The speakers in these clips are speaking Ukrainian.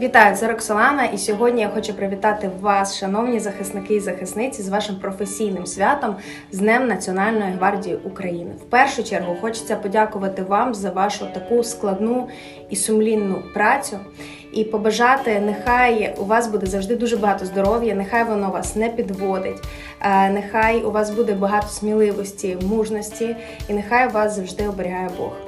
Вітаю, це Роксолана, і сьогодні я хочу привітати вас, шановні захисники і захисниці, з вашим професійним святом з Днем Національної гвардії України. В першу чергу хочеться подякувати вам за вашу таку складну і сумлінну працю. І побажати, нехай у вас буде завжди дуже багато здоров'я, нехай воно вас не підводить, е, нехай у вас буде багато сміливості, мужності, і нехай вас завжди оберігає Бог.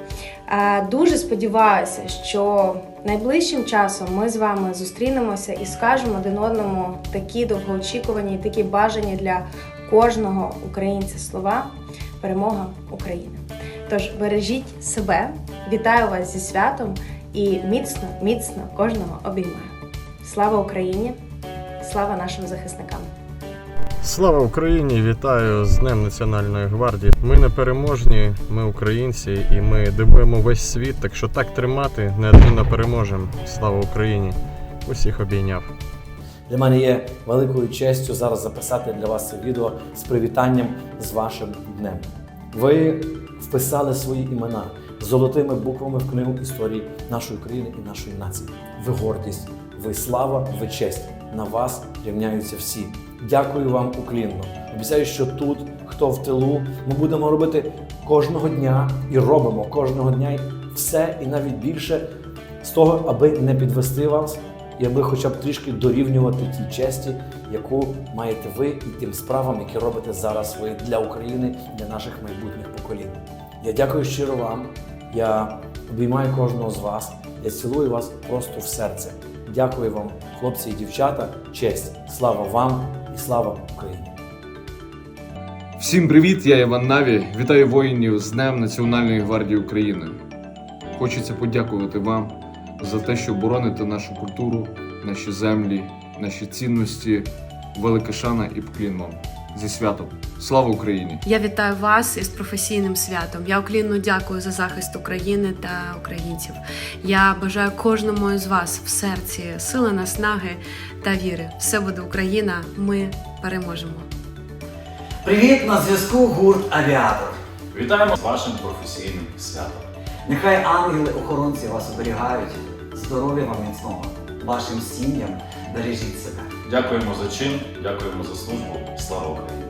Дуже сподіваюся, що найближчим часом ми з вами зустрінемося і скажемо один одному такі довгоочікувані такі бажані для кожного українця слова перемога України. Тож бережіть себе, вітаю вас зі святом і міцно, міцно кожного обіймаю. Слава Україні! Слава нашим захисникам! Слава Україні! Вітаю з Днем Національної гвардії. Ми не переможні, ми українці, і ми дивуємо весь світ. Так що так тримати, неодмінно переможемо. Слава Україні! Усіх обійняв. Для мене є великою честю зараз записати для вас це відео з привітанням з вашим днем. Ви вписали свої імена золотими буквами в книгу історії нашої країни і нашої нації. Ви гордість, ви слава, ви честь. На вас рівняються всі. Дякую вам уклінно. Обіцяю, що тут, хто в тилу, ми будемо робити кожного дня і робимо кожного дня все і навіть більше з того, аби не підвести вас і аби хоча б трішки дорівнювати тій честі, яку маєте ви і тим справам, які робите зараз ви для України, для наших майбутніх поколінь. Я дякую щиро вам. Я обіймаю кожного з вас. Я цілую вас просто в серце. Дякую вам, хлопці і дівчата. Честь, слава вам слава Україні! Всім привіт, я Іван Наві. Вітаю воїнів з Днем Національної гвардії України. Хочеться подякувати вам за те, що бороните нашу культуру, наші землі, наші цінності. Велика шана і поклін вам. Зі святом. Слава Україні! Я вітаю вас із професійним святом. Я уклінно дякую за захист України та українців. Я бажаю кожному із вас в серці сили, наснаги та віри. Все буде Україна. Ми переможемо. Привіт на зв'язку гурт Авіатор. Вітаємо з вашим професійним святом. Нехай ангели-охоронці вас оберігають. Здоров'я вам міцного, вашим сім'ям бережіть себе. Дякуємо за чин, дякуємо за службу. Слава Україні!